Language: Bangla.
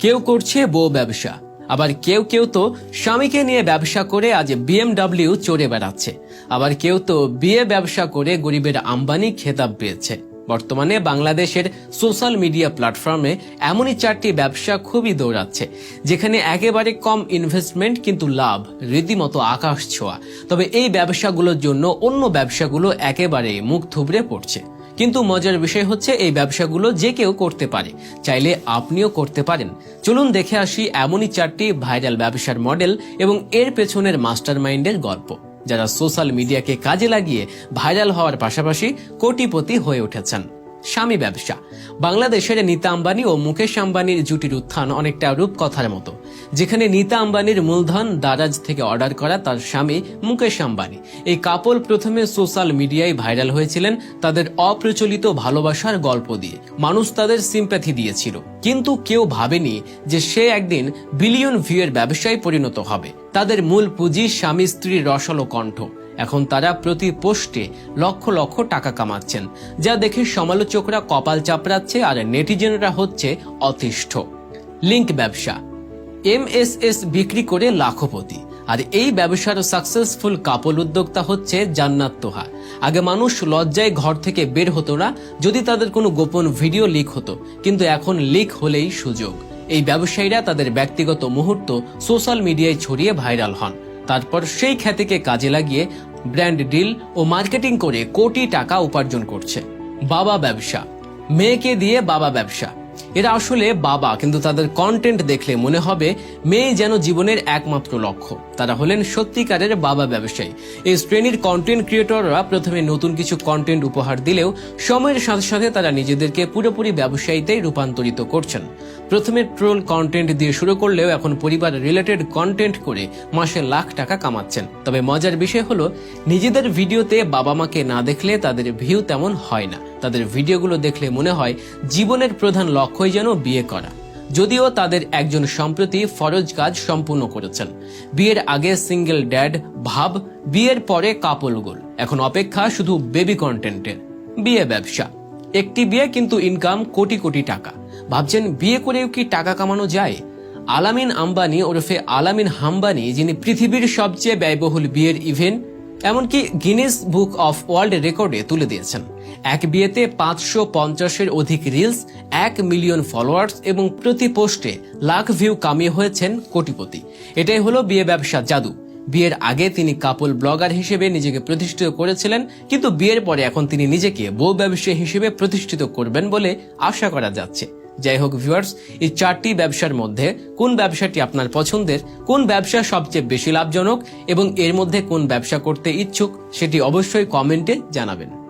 কেউ করছে বউ ব্যবসা। আবার কেউ কেউ তো স্বামীকে নিয়ে ব্যবসা করে আজ বিএমডাব্লিউ চড়ে বেড়াচ্ছে। আবার কেউ তো বিয়ে ব্যবসা করে গরিবের আম্বানি খেতাব পেয়েছে। বর্তমানে বাংলাদেশের সোশ্যাল মিডিয়া প্ল্যাটফর্মে এমনই চারটি ব্যবসা খুবই দৌড়াচ্ছে, যেখানে একেবারে কম ইনভেস্টমেন্ট কিন্তু লাভ, রীতিমতো আকাশ ছোঁয়া। তবে এই ব্যবসাগুলোর জন্য অন্য ব্যবসাগুলো একেবারে মুখ থুবড়ে পড়ছে। কিন্তু মজার বিষয় হচ্ছে এই ব্যবসাগুলো যে কেউ করতে পারে, চাইলে আপনিও করতে পারেন। চলুন দেখে আসি এমনই চারটি ভাইরাল ব্যবসার মডেল এবং এর পেছনের মাস্টার মাইন্ডের গল্প, যারা সোশ্যাল মিডিয়াকে কাজে লাগিয়ে ভাইরাল হওয়ার পাশাপাশি কোটিপতি হয়ে উঠেছেন। স্বামী ব্যবসা। বাংলাদেশের নীতা আম্বানি ও মুকেশ আম্বানির জুটির উত্থান অনেকটা রূপকথার মতো। যেখানে নীতা আম্বানির মূলধন দারাজ থেকে অর্ডার করা তার স্বামী মুকেশ আম্বানি। এই কাপল প্রথমে সোশ্যাল মিডিয়ায় ভাইরাল হয়েছিলেন তাদের অপ্রচলিত ভালোবাসার গল্প দিয়ে। মানুষ তাদের সিম্প্যাথি দিয়েছিল। কিন্তু কেউ ভাবেনি যে সে একদিন বিলিয়ন ভিউয়ের ব্যবসায় পরিণত হবে। তাদের মূল পুঁজি স্বামী স্ত্রীর রসালো কণ্ঠ এখন তারা প্রতি পোস্টে লক্ষ লক্ষ টাকা কামাচ্ছেন, যা দেখে সমালোচকরা কপাল চাপড়াচ্ছে আর নেটিজেনরা হচ্ছে অতিষ্ঠ। লিঙ্ক ব্যবসা। এমএসএস বিক্রি করে লাখপতি আর এই ব্যবসার সাকসেসফুল কাপল উদ্যোক্তা হচ্ছে জান্নাত তোহা। আগে মানুষ লজ্জায় ঘর থেকে বের হতো না, যদি তাদের কোনো গোপন ভিডিও লিক হতো, কিন্তু এখন লিক হলেই সুযোগ। এই ব্যবসায়ীরা তাদের ব্যক্তিগত মুহূর্ত সোশ্যাল মিডিয়ায় ছড়িয়ে ভাইরাল হন। তারপর সেই খ্যাতিকে কাজে লাগিয়ে ব্র্যান্ড ডিল ও মার্কেটিং করে কোটি টাকা উপার্জন করছে। বাবা ব্যবসা। মেয়েকে দিয়ে বাবা ব্যবসা। এরা আসলে বাবা, কিন্তু তাদের কন্টেন্ট দেখলে মনে হবে মেয়ে যেন জীবনের একমাত্র লক্ষ্য। তারা হলেন সত্যিকারের বাবা ব্যবসায়ী। এই শ্রেণির কন্টেন্ট ক্রিয়েটররা প্রথমে নতুন কিছু কন্টেন্ট উপহার দিলেও সময়ের সাথে সাথে তারা নিজেদেরকে পুরোপুরি ব্যবসায়ীতে রূপান্তরিত করছেন। প্রথমে ট্রোল কন্টেন্ট দিয়ে শুরু করলেও এখন পরিবার রিলেটেড কন্টেন্ট করে মাসে লাখ টাকা কামাচ্ছেন। তবে মজার বিষয় হলো, নিজেদের ভিডিওতে বাবা মাকে না দেখলে তাদের ভিউ তেমন হয় না। তাদের ভিডিওগুলো দেখলে মনে হয় জীবনের প্রধান লক্ষ্যই যেন বিয়ে করা। যদিও তাদের একজন সম্প্রতি ফরজ কাজ সম্পূর্ণ করেছেন। বিয়ের আগে সিঙ্গেল ড্যাড, ভাব, বিয়ের পরে কাপল গোল। এখন অপেক্ষা শুধু বেবি কন্টেন্টের বিয়ে ব্যবসা। একটি বিয়ে কিন্তু ইনকাম কোটি কোটি টাকা। ভাবছেন বিয়ে করেও কি টাকা কামানো যায়? আলামিন আম্বানি ওরফে আলামিন হাম্বানি, যিনি পৃথিবীর সবচেয়ে ব্যয়বহুল বিয়ের ইভেন্ট এমনকি গিনেস বুক অফ ওয়ার্ল্ড রেকর্ডে তুলে দিয়েছেন। এক বিয়েতে পাঁচশো পঞ্চাশের অধিক রিলস এক মিলিয়ন ফলোয়ার্স এবং প্রতি পোস্টে লাখ ভিউ কামিয়ে হয়েছেন কোটিপতি। এটাই হলো বিয়ে ব্যবসা জাদু। বিয়ের আগে তিনি কাপল ব্লগার হিসেবে নিজেকে প্রতিষ্ঠিত করেছিলেন, কিন্তু বিয়ের পরে এখন তিনি নিজেকে বউ ব্যবসায়ী হিসেবে প্রতিষ্ঠিত করবেন বলে আশা করা যাচ্ছে। যাই হোক ভিউয়ার্স এই চারটি ব্যবসার মধ্যে কোন ব্যবসাটি আপনার পছন্দের, কোন ব্যবসা সবচেয়ে বেশি লাভজনক এবং এর মধ্যে কোন ব্যবসা করতে ইচ্ছুক, সেটি অবশ্যই কমেন্টে জানাবেন।